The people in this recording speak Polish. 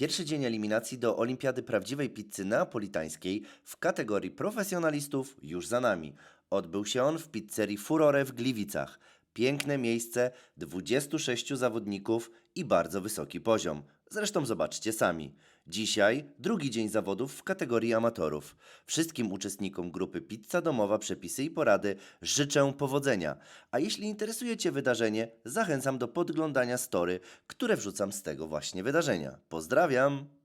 Pierwszy dzień eliminacji do Olimpiady Prawdziwej Pizzy Neapolitańskiej w kategorii profesjonalistów już za nami. Odbył się on w pizzerii Furore w Gliwicach. Piękne miejsce, 26 zawodników i bardzo wysoki poziom. Zresztą zobaczcie sami. Dzisiaj drugi dzień zawodów w kategorii amatorów. Wszystkim uczestnikom grupy Pizza Domowa Przepisy i Porady życzę powodzenia. A jeśli interesuje Cię wydarzenie, zachęcam do podglądania story, które wrzucam z tego właśnie wydarzenia. Pozdrawiam!